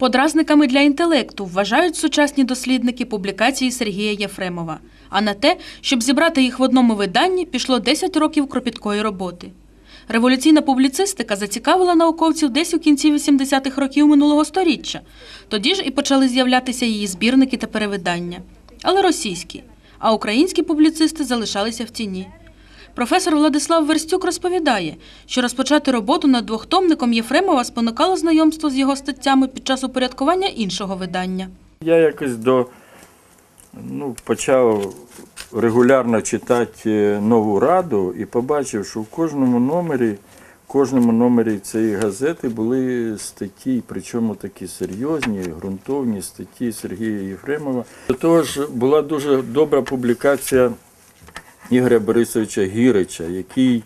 Подразниками для інтелекту вважають сучасні дослідники публікації Сергія Єфремова. А на те, щоб зібрати їх в одному виданні, пішло 10 років кропіткої роботи. Революційна публіцистика зацікавила науковців десь у кінці 80-х років минулого століття. Тоді ж і почали з'являтися її збірники та перевидання. Але російські, а українські публіцисти залишалися в тіні. Професор Владислав Верстюк розповідає, що розпочати роботу над двохтомником Єфремова спонукало знайомство з його статтями під час упорядкування іншого видання. Я якось до ну, почав регулярно читати е, нову раду і побачив, що в кожному номері, кожному номері цієї газети були статті, причому такі серйозні, ґрунтовні статті Сергія Єфремова. До того ж, була дуже добра публікація Ігоря Борисовича Гірича, який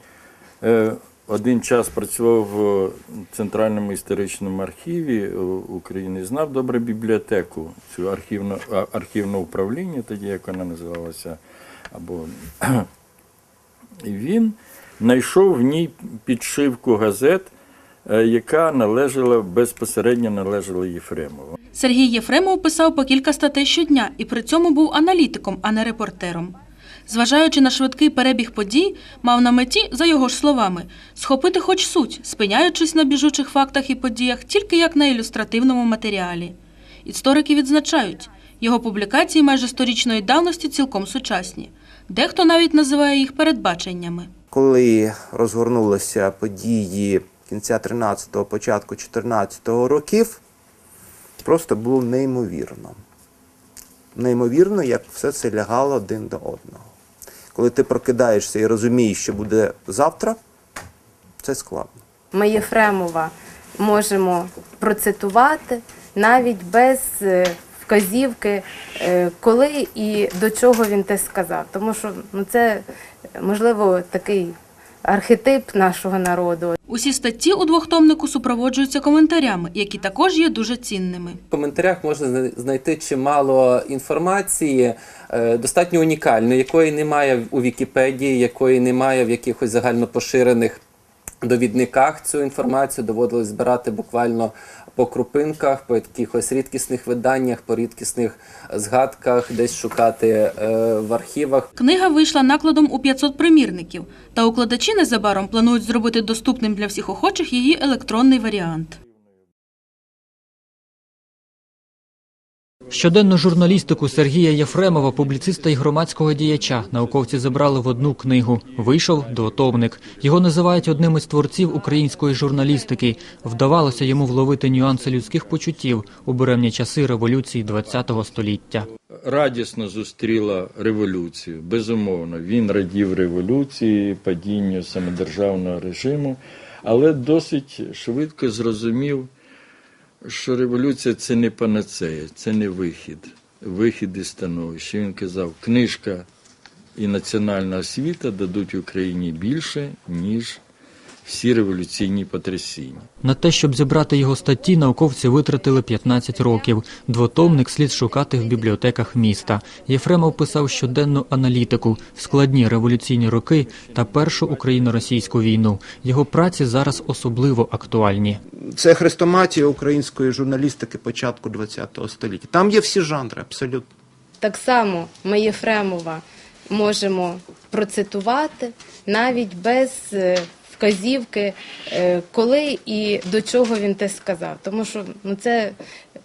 е, один час працював в Центральному історичному архіві України, знав добре бібліотеку, цю архівну, архівне управління, тоді як вона називалася. Або... Він знайшов в ній підшивку газет, е, яка належала безпосередньо належала Єфремову. Сергій Єфремов писав по кілька статей щодня і при цьому був аналітиком, а не репортером. Зважаючи на швидкий перебіг подій, мав на меті, за його ж словами, схопити хоч суть, спиняючись на біжучих фактах і подіях тільки як на ілюстративному матеріалі. Історики відзначають, його публікації майже сторічної давності цілком сучасні. Дехто навіть називає їх передбаченнями. коли розгорнулися події кінця 13-го, початку 14-го років, просто було неймовірно. Неймовірно, як все це лягало один до одного. Коли ти прокидаєшся і розумієш, що буде завтра, це складно. Ми Єфремова можемо процитувати навіть без е, вказівки, е, коли і до чого він те сказав. Тому що ну, це, можливо, такий архетип нашого народу. Усі статті у двохтомнику супроводжуються коментарями, які також є дуже цінними. В коментарях можна знайти чимало інформації, е, достатньо унікальної, якої немає у Вікіпедії, якої немає в якихось загальнопоширених довідниках. Цю інформацію доводилось збирати буквально по крупинках, по якихось рідкісних виданнях, по рідкісних згадках, десь шукати е, в архівах. Книга вийшла накладом у 500 примірників, та укладачі незабаром планують зробити доступним для всіх охочих її електронний варіант. Щоденну журналістику Сергія Єфремова, публіциста і громадського діяча, науковці забрали в одну книгу. Вийшов двотомник. Його називають одним із творців української журналістики. Вдавалося йому вловити нюанси людських почуттів у буремні часи революції ХХ століття. радісно зустріла революцію. Безумовно, він радів революції, падінню самодержавного режиму, але досить швидко зрозумів, що революція це не панацея, це не вихід, вихід із становища. Він казав, книжка і національна освіта дадуть Україні більше, ніж всі революційні потрясіння. На те, щоб зібрати його статті, науковці витратили 15 років. Двотомник слід шукати в бібліотеках міста. Єфремов писав щоденну аналітику, складні революційні роки та першу україно-російську війну. Його праці зараз особливо актуальні. Це хрестоматія української журналістики початку ХХ століття. Там є всі жанри, абсолютно. Так само ми Єфремова можемо процитувати навіть без е, вказівки, е, коли і до чого він те сказав. Тому що ну, це,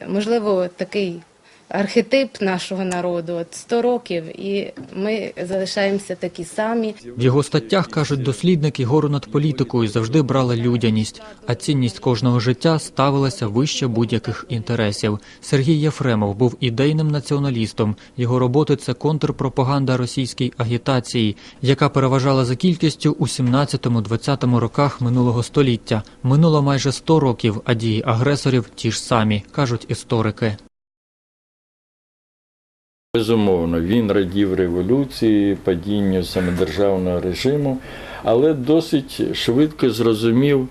можливо, такий архетип нашого народу. От 100 років, і ми залишаємося такі самі. В його статтях кажуть дослідники гору над політикою завжди брали людяність, а цінність кожного життя ставилася вище будь-яких інтересів. Сергій Єфремов був ідейним націоналістом. Його роботи це контрпропаганда російській агітації, яка переважала за кількістю у 17-20 роках минулого століття. Минуло майже 100 років, а дії агресорів ті ж самі, кажуть історики. Безумовно, він радів революції, падінню самодержавного режиму, але досить швидко зрозумів,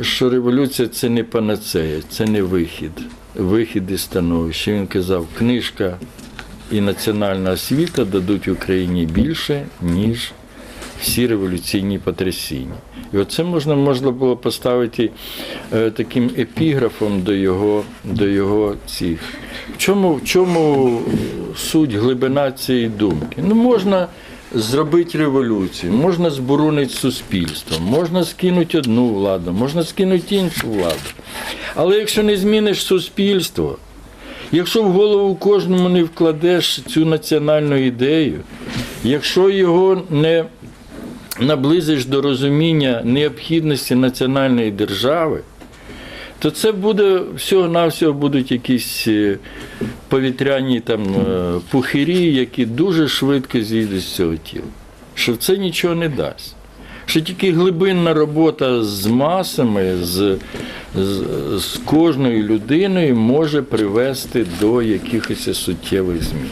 що революція це не панацея, це не вихід, вихід із становища. Він казав, книжка і національна освіта дадуть Україні більше, ніж всі революційні потрясіння. І оце можна, можна було поставити е, таким епіграфом до його, до його цих. В чому, в чому суть глибина цієї думки? Ну, можна зробити революцію, можна зборонити суспільство, можна скинути одну владу, можна скинути іншу владу. Але якщо не зміниш суспільство, якщо в голову кожному не вкладеш цю національну ідею, якщо його не наблизиш до розуміння необхідності національної держави, то це буде всього-навсього будуть якісь е, повітряні там е, пухирі, які дуже швидко зійдуть з цього тіла. Що це нічого не дасть. Що тільки глибинна робота з масами, з, з, з кожною людиною може привести до якихось суттєвих змін.